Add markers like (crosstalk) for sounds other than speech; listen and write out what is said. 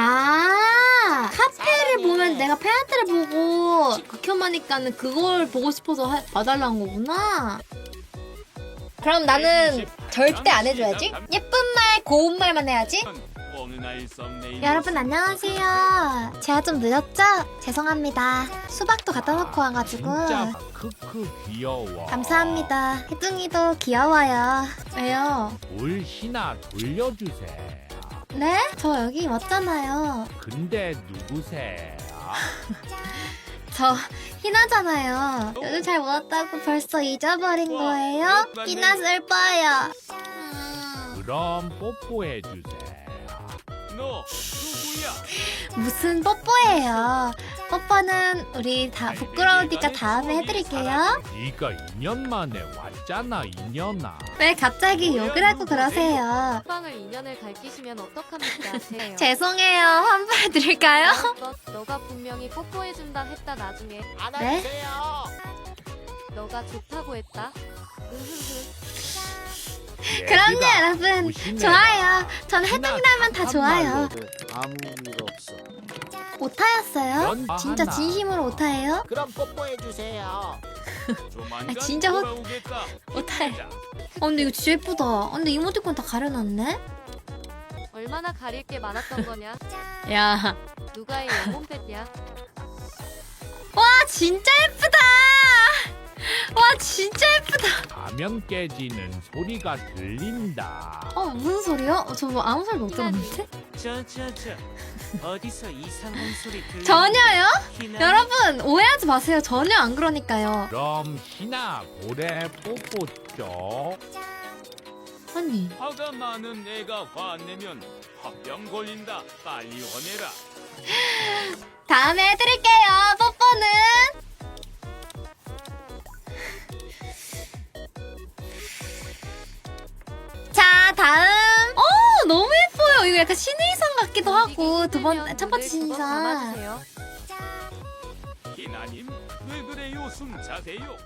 아 카페를 보면 내가 페한테를 보고 극혐하니까는 그걸 보고 싶어서 하- 봐달라는 거구나. 그럼 나는 절대 안 해줘야지. 예쁜 말, 고운 말만 해야지. 여러분 안녕하세요. 제가 좀 늦었죠? 죄송합니다. 수박도 갖다 놓고 와가지고. 크크 귀여워. 감사합니다. 혜둥이도 귀여워요. 왜요? 물 희나 돌려주세요. 네? 저 여기 왔잖아요. 근데 누구세요? (laughs) 저 희나잖아요. 요즘 잘 못왔다고 벌써 잊어버린 거예요? 희나 슬퍼요. 음, 그럼 뽀뽀해 주세요. 너? 무슨 뽀뽀예요? 뽀뽀는 우리 다 부끄러우니까 다음에 해드릴게요. 네가 2년 만에 왔잖아, 2년아. 왜 갑자기 욕을 하고 그러세요? 빵을 인연을 갈기시면 어떡합니까? 제요. (laughs) 죄송해요. 환불해드릴까요? 너, 너가 분명히 뽀뽀해준다 했다 나중에 네? 너가 좋다고 했다. 으흐흐. (laughs) 그럼요, 얘들아, 여러분. 좋아요. 전 혜둥이라면 다 좋아요. 아무 의미가 없어. 오타였어요? 넌 진짜. 진심으로 오타예요? 그럼 뽀뽀해 주세요. (laughs) 아, 진짜 호-. 오타해. 어, 근데 이거 진짜 예쁘다. 어, 근데 이모티콘 다 가려놨네? 얼마나 가릴 게 많았던 거냐? 야. 누가의 영혼 펫이야? 와, 진짜 예쁘다! 가면 깨지는 소리가 들린다. 어, 무슨 소리야? 어, 저뭐 아무 소리 못 들었는데? 저저저 어디서 이상한 소리 들려? 전혀요? 희나? 여러분, 오해하지 마세요. 전혀 안 그러니까요. 그럼 희나 고래 뽀뽀 줘. 아니. 화가 많은 애가 화내면 화병 걸린다. 빨리 화내라. 다음에 해드릴게요, 뽀뽀 다음. 어, 너무 예뻐요. 이거 약간 신의상 같기도 하고, 두 번, 첫 번째 신의상. 감아주세요. 희나님 왜 그래요? 숨 자세요.